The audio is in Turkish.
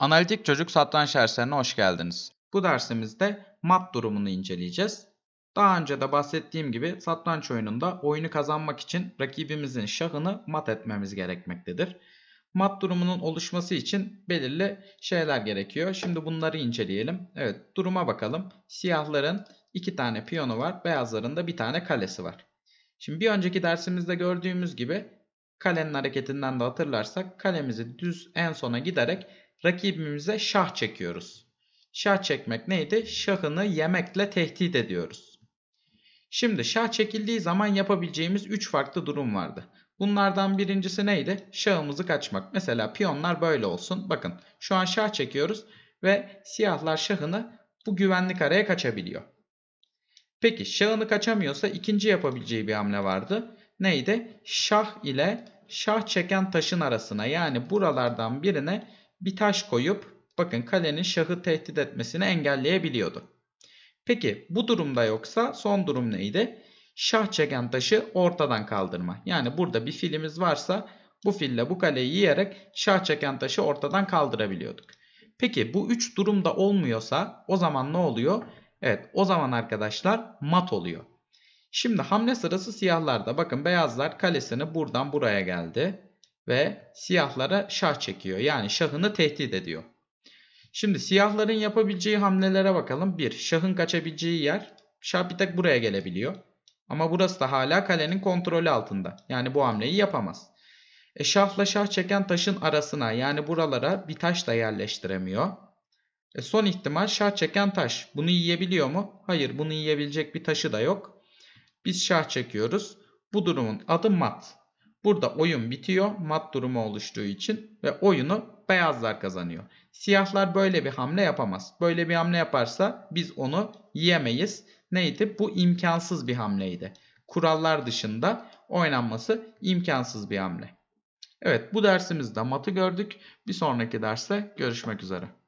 Analitik Çocuk Satranç derslerine hoş geldiniz. Bu dersimizde mat durumunu inceleyeceğiz. Daha önce de bahsettiğim gibi satranç oyununda oyunu kazanmak için rakibimizin şahını mat etmemiz gerekmektedir. Mat durumunun oluşması için belirli şeyler gerekiyor. Şimdi bunları inceleyelim. Evet duruma bakalım. Siyahların iki tane piyonu var. Beyazların da bir tane kalesi var. Şimdi bir önceki dersimizde gördüğümüz gibi kalenin hareketinden de hatırlarsak kalemizi düz en sona giderek rakibimize şah çekiyoruz. Şah çekmek neydi? Şahını yemekle tehdit ediyoruz. Şimdi şah çekildiği zaman yapabileceğimiz 3 farklı durum vardı. Bunlardan birincisi neydi? Şahımızı kaçmak. Mesela piyonlar böyle olsun. Bakın şu an şah çekiyoruz ve siyahlar şahını bu güvenlik araya kaçabiliyor. Peki şahını kaçamıyorsa ikinci yapabileceği bir hamle vardı. Neydi? Şah ile şah çeken taşın arasına yani buralardan birine bir taş koyup bakın kalenin şahı tehdit etmesini engelleyebiliyordu. Peki bu durumda yoksa son durum neydi? Şah çeken taşı ortadan kaldırma. Yani burada bir filimiz varsa bu fille bu kaleyi yiyerek şah çeken taşı ortadan kaldırabiliyorduk. Peki bu üç durumda olmuyorsa o zaman ne oluyor? Evet o zaman arkadaşlar mat oluyor. Şimdi hamle sırası siyahlarda. Bakın beyazlar kalesini buradan buraya geldi ve siyahlara şah çekiyor. Yani şahını tehdit ediyor. Şimdi siyahların yapabileceği hamlelere bakalım. 1. Şahın kaçabileceği yer. Şah bir tek buraya gelebiliyor. Ama burası da hala kalenin kontrolü altında. Yani bu hamleyi yapamaz. E şahla şah çeken taşın arasına yani buralara bir taş da yerleştiremiyor. E son ihtimal şah çeken taş. Bunu yiyebiliyor mu? Hayır bunu yiyebilecek bir taşı da yok. Biz şah çekiyoruz. Bu durumun adı mat. Burada oyun bitiyor mat durumu oluştuğu için ve oyunu beyazlar kazanıyor. Siyahlar böyle bir hamle yapamaz. Böyle bir hamle yaparsa biz onu yiyemeyiz. Neydi? Bu imkansız bir hamleydi. Kurallar dışında oynanması imkansız bir hamle. Evet bu dersimizde matı gördük. Bir sonraki derste görüşmek üzere.